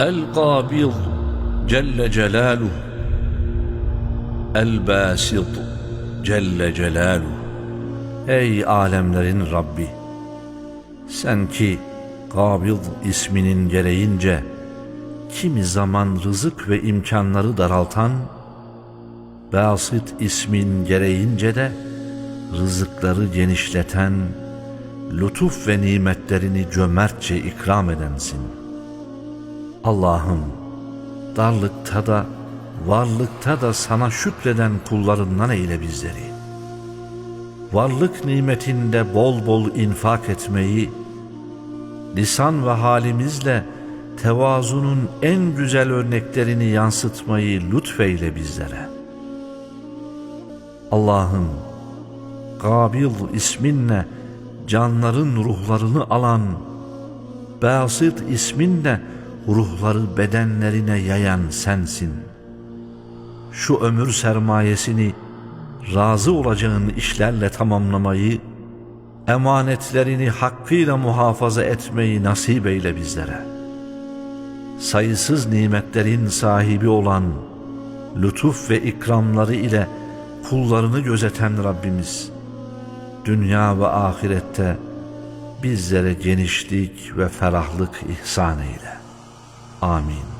القابض جل جلاله الباسط Celle Celaluhu Ey alemlerin Rabbi! Sen ki Kabil isminin gereğince kimi zaman rızık ve imkanları daraltan, Basit ismin gereğince de rızıkları genişleten, lütuf ve nimetlerini cömertçe ikram edensin. Allah'ım darlıkta da varlıkta da sana şükreden kullarından eyle bizleri. Varlık nimetinde bol bol infak etmeyi, lisan ve halimizle tevazunun en güzel örneklerini yansıtmayı lütfeyle bizlere. Allah'ım, Kabil isminle canların ruhlarını alan, Basit isminle ruhları bedenlerine yayan sensin. Şu ömür sermayesini razı olacağın işlerle tamamlamayı, emanetlerini hakkıyla muhafaza etmeyi nasip eyle bizlere. Sayısız nimetlerin sahibi olan lütuf ve ikramları ile kullarını gözeten Rabbimiz, dünya ve ahirette bizlere genişlik ve ferahlık ihsan eyle. Amen.